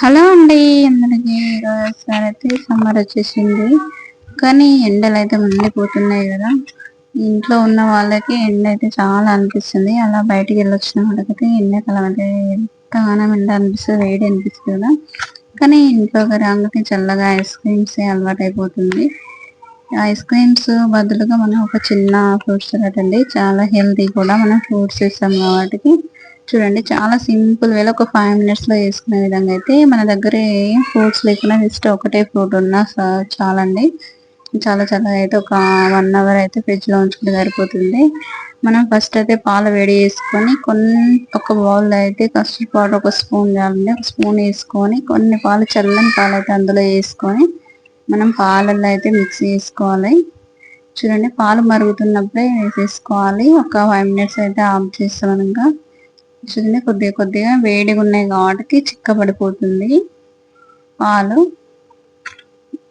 Hello అండి అందరికి ఈరోజు అయితే సమ్మర్ వచ్చేసింది. కానీ ఎండలు అయితే మండిపోతున్నాయి కదా. ఇంట్లో ఉన్న వాళ్ళకి ఎండ అయితే చాలా అనిపిస్తుంది. అలా బయటికి వెళ్ళొచ్చిన వాళ్ళకైతే ఎండాకాలం అంటే ఎంతగానో ఎండ అనిపిస్తుంది వేడి అనిపిస్తుంది కదా. కానీ ఇంట్లో రాగానే చల్లగా ఐస్ క్రీమ్స్ అలవాటు అయిపోతుంది ఐస్ క్రీమ్స్ బదులుగా మనం ఒక చిన్న ఫ్రూట్స్ సలాడ్ అండి. చాలా హెల్తీ కూడా మనం ఫ్రూట్స్ ఇస్తాం కాబట్టి చూడండి చాలా సింపుల్ వేలో ఒక ఫైవ్ మినిట్స్లో వేసుకునే విధంగా అయితే మన దగ్గర ఏం ఫ్రూట్స్ లేకుండా జస్ట్ ఒకటే ఫ్రూట్ ఉన్నా చాలండి. చాలా చాలా అయితే ఒక వన్ అవర్ అయితే ఫ్రిడ్జ్లో ఉంచుకుంటే సరిపోతుంది. మనం ఫస్ట్ అయితే పాలు వేడి చేసుకొని కొన్ని ఒక బౌల్ అయితే కస్టర్డ్ పౌడర్ ఒక స్పూన్ కావాలండి ఒక స్పూన్ వేసుకొని కొన్ని పాలు చల్లని పాలు అయితే అందులో వేసుకొని మనం పాలల్లో అయితే మిక్స్ చేసుకోవాలి. చూడండి పాలు మరుగుతున్నప్పుడే వేసేసుకోవాలి ఒక ఫైవ్ మినిట్స్ అయితే ఆఫ్ చేస్తాం ఇంకా. చూడండి కొద్దిగా కొద్దిగా వేడిగా ఉన్నాయి కాబట్టి చిక్కబడిపోతుంది. పాలు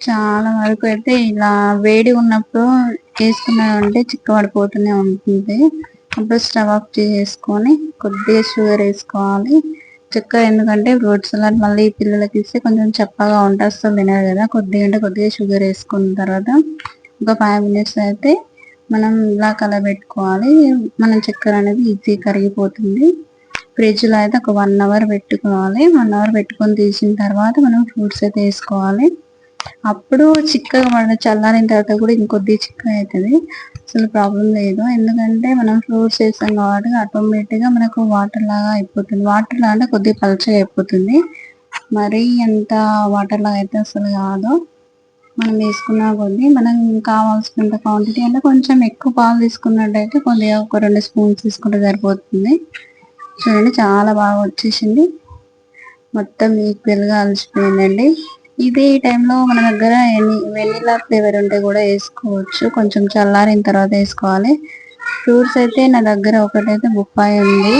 చాలా వరకు అయితే ఇలా వేడి ఉన్నప్పుడు వేసుకున్నామంటే చిక్కబడిపోతూనే ఉంటుంది. అప్పుడు స్టవ్ ఆఫ్ చేసుకొని కొద్దిగా షుగర్ వేసుకోవాలి. చక్కెర ఎందుకంటే ఫ్రూట్స్ సలాడ్ మళ్ళీ పిల్లలకి ఇస్తే కొంచెం చప్పగా ఉంటే అసలు తినరు కదా. కొద్దిగా అంటే కొద్దిగా షుగర్ వేసుకున్న తర్వాత ఒక ఫైవ్ మినిట్స్ అయితే మనం ఇలా కలబెట్టుకోవాలి. మనం చక్కెర అనేది ఈజీ కరిగిపోతుంది. ఫ్రిడ్జ్లో అయితే ఒక వన్ అవర్ పెట్టుకోవాలి. వన్ అవర్ పెట్టుకొని తీసిన తర్వాత మనం ఫ్రూట్స్ అయితే వేసుకోవాలి. అప్పుడు చిక్కగా మన చల్లారిన తర్వాత కూడా ఇంకొద్ది చిక్కగా అవుతుంది అసలు ప్రాబ్లం లేదు. ఎందుకంటే మనం ఫ్రూట్స్ వేస్తాం కాబట్టి ఆటోమేటిక్గా మనకు వాటర్ లాగా అయిపోతుంది. వాటర్ లాగా అంటే కొద్దిగా పలచగా అయిపోతుంది. మరీ ఎంత వాటర్ లాగా అయితే అసలు కాదు. మనం వేసుకున్న కొద్ది మనం కావాల్సినంత క్వాంటిటీ అంటే కొంచెం ఎక్కువ పాలు తీసుకున్నట్టయితే కొద్దిగా ఒక రెండు స్పూన్స్ తీసుకుంటే సరిపోతుంది. చూడండి చాలా బాగా వచ్చేసింది. మొత్తం ఈక్వల్గా అలసిపోయిందండి. ఇది ఈ టైంలో మన దగ్గర వెనీలా ఫ్లేవర్ ఉంటే కూడా వేసుకోవచ్చు. కొంచెం చల్లారిన తర్వాత వేసుకోవాలి. ఫ్రూట్స్ అయితే నా దగ్గర ఒకటైతే బొప్పాయి ఉంది.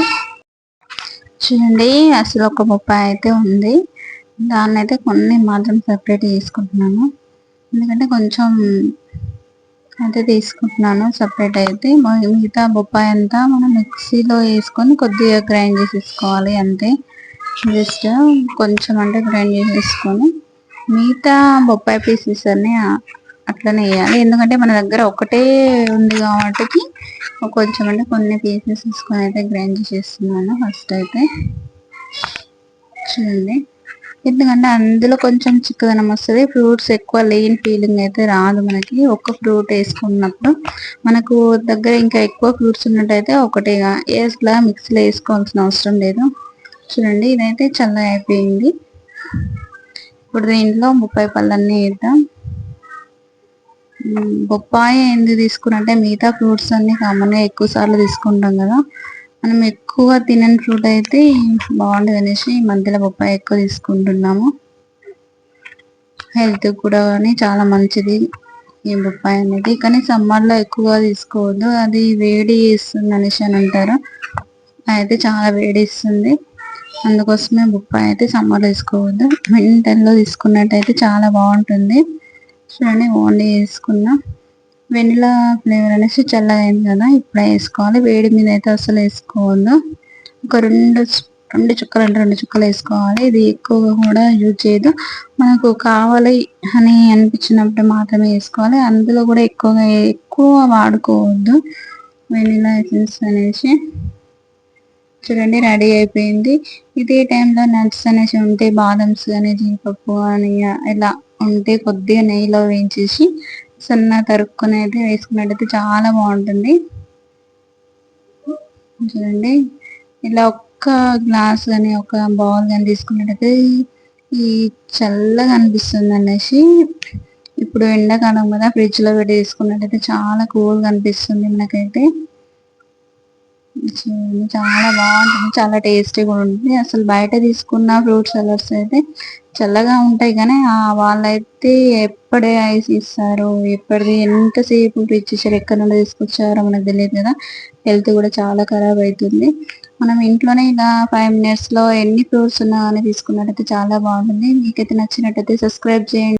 చూడండి అసలు ఒక బొప్పాయి అయితే ఉంది. దాన్ని అయితే కొన్ని మాత్రం సెపరేట్ చేసుకుంటున్నాను ఎందుకంటే కొంచెం అయితే తీసుకుంటున్నాను సపరేట్ అయితే. మిగతా బొప్పాయి అంతా మనం మిక్సీలో వేసుకొని కొద్దిగా గ్రైండ్ చేసేసుకోవాలి అంతే. జస్ట్ కొంచెం అంటే గ్రైండ్ చేసేసుకొని మిగతా బొప్పాయి పీసెస్ అన్ని అట్లనే వేయాలి. ఎందుకంటే మన దగ్గర ఒకటే ఉంది కాబట్టి కొంచెం అంటే కొన్ని పీసెస్ తీసుకొని అయితే గ్రైండ్ చేసేస్తున్నాను ఫస్ట్ అయితే. చూడండి. ఎందుకంటే అందులో కొంచెం చిక్కదనం వస్తుంది. ఫ్రూట్స్ ఎక్కువ లేని ఫీలింగ్ అయితే రాదు మనకి. ఒక్క ఫ్రూట్ వేసుకున్నప్పుడు మనకు దగ్గర ఇంకా ఎక్కువ ఫ్రూట్స్ ఉన్నట్టయితే ఒకటిగా వేసులా మిక్సీలో వేసుకోవాల్సిన అవసరం లేదు. చూడండి ఇదైతే చల్లగా అయిపోయింది. ఇప్పుడు దీంట్లో బొప్పాయి పళ్ళన్నీ వేద్దాం. బొప్పాయి ఎందుకు తీసుకున్నట్టే మిగతా ఫ్రూట్స్ అన్ని కామన్గా ఎక్కువ సార్లు తీసుకుంటాం కదా. మనం ఎక్కువ తినని ఫ్రూట్ అయితే బాగుంటుంది అనేసి మధ్యలో బొప్పాయి ఎక్కువ తీసుకుంటున్నాము. హెల్త్ కూడా కానీ చాలా మంచిది ఈ బొప్పాయి అనేది. కానీ సమ్మర్లో ఎక్కువగా తీసుకోవద్దు. అది వేడి ఇస్తుంది అనేసి అని అంటారు. అయితే చాలా వేడి ఇస్తుంది. అందుకోసమే బొప్పాయి అయితే సమ్మర్లో తీసుకోవద్దు. వింటర్లో తీసుకున్నట్టయితే చాలా బాగుంటుంది. చూడండి ఓన్లీ వేసుకున్నాం. వెనిలా ఫ్లేవర్ అనేసి చల్లగా అయింది కదా ఇప్పుడే వేసుకోవాలి. వేడి మీద అయితే అసలు వేసుకోవద్దు. ఒక రెండు రెండు చుక్కలు అంటే రెండు చుక్కలు వేసుకోవాలి. ఇది ఎక్కువగా కూడా యూజ్ చేయదు మనకు కావాలి అని అనిపించినప్పుడు మాత్రమే వేసుకోవాలి. అందులో కూడా ఎక్కువగా ఎక్కువ వాడుకోవద్దు. వెనిలా ఎసెన్స్ అనేసి. చూడండి రెడీ అయిపోయింది. ఇదే టైంలో నట్స్ అనేసి ఉంటే బాదమ్స్ కానీ జీడిపప్పు అని ఇలా ఉంటే కొద్దిగా నెయ్యిలో వేయించేసి సన్న తరుక్కునేది వేసుకున్నట్టయితే చాలా బాగుంటుంది. చూడండి. ఇలా ఒక్క గ్లాస్ కానీ ఒక బౌల్ కానీ తీసుకున్నట్టయితే ఈ చల్లగా అనిపిస్తుంది అనేసి. ఇప్పుడు ఎండాకాలం కదా ఫ్రిడ్జ్లో పెట్టి తీసుకున్నట్టయితే చాలా కూల్గా అనిపిస్తుంది మనకైతే. చాలా బాగుంటుంది చాలా టేస్టీ కూడా ఉంటుంది. అసలు బయట తీసుకున్న ఫ్రూట్ సలాడ్స్ అయితే చల్లగా ఉంటాయి కానీ ఆ వాళ్ళైతే ఎప్పుడే ఐస్ ఇస్తారు ఎప్పటిది ఎంతసేపు ఫ్రిడ్జ్ ఇచ్చారు ఎక్కడ నుండి తీసుకొచ్చారో మనకు తెలియదు కదా. హెల్త్ కూడా చాలా ఖరాబ్ అవుతుంది మనం ఇంట్లోనే ఇలా ఫైవ్ మినిట్స్లో ఎన్ని ఫ్రూట్స్ ఉన్నా కానీ తీసుకున్నట్టయితే చాలా బాగుంటుంది. మీకైతే నచ్చినట్టయితే సబ్స్క్రైబ్ చేయండి.